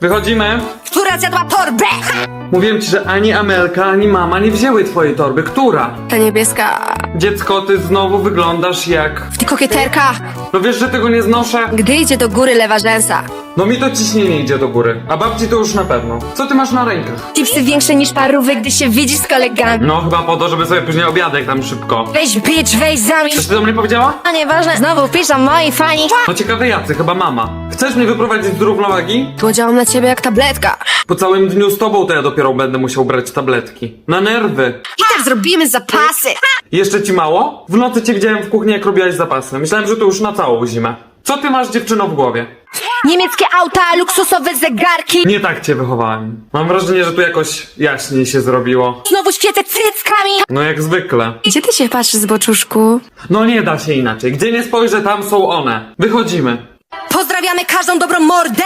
Wychodzimy. Która zjadła torbę? Mówiłem ci, że ani Amelka, ani mama nie wzięły twojej torby. Która? Ta niebieska. Dziecko, ty znowu wyglądasz jak... Ty kokieterka. No wiesz, że tego nie znoszę? Gdy idzie do góry lewa rzęsa. No mi to ciśnienie idzie do góry, a babci to już na pewno. Co ty masz na rękach? Tipsy większe niż parówy, gdy się widzisz z kolegami. No chyba po to, żeby sobie później obiadek tam szybko. Weź bitch, weź zamiś. Coś ty do mnie powiedziała? No nieważne. Znowu piszą moi fani. No ciekawe jacy, chyba mama. Chcesz mnie wyprowadzić z równowagi? Tu działam na ciebie jak tabletka. Po całym dniu z tobą to ja dopiero będę musiał brać tabletki. Na nerwy. I tak zrobimy zapasy. Jeszcze ci mało? W nocy cię widziałem w kuchni, jak robiłaś zapasy. Myślałem, że to już na całą zimę. Co ty masz dziewczyno w głowie? Niemieckie auta, luksusowe zegarki. Nie tak cię wychowałem. Mam wrażenie, że tu jakoś jaśniej się zrobiło. Znowu świecę cyckami. No jak zwykle. Gdzie ty się patrzysz, zboczuszku? No nie da się inaczej. Gdzie nie spojrzę, tam są one. Wychodzimy. Pozdrawiamy każdą dobrą mordę.